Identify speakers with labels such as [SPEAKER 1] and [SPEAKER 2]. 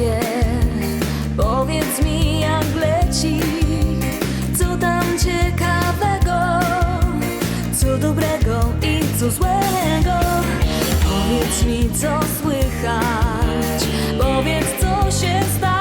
[SPEAKER 1] ciebie Powiedz mi jak leci Co tam ciekawego Co dobrego i co złego. Powiedz mi co słychać Powiedz co się stało.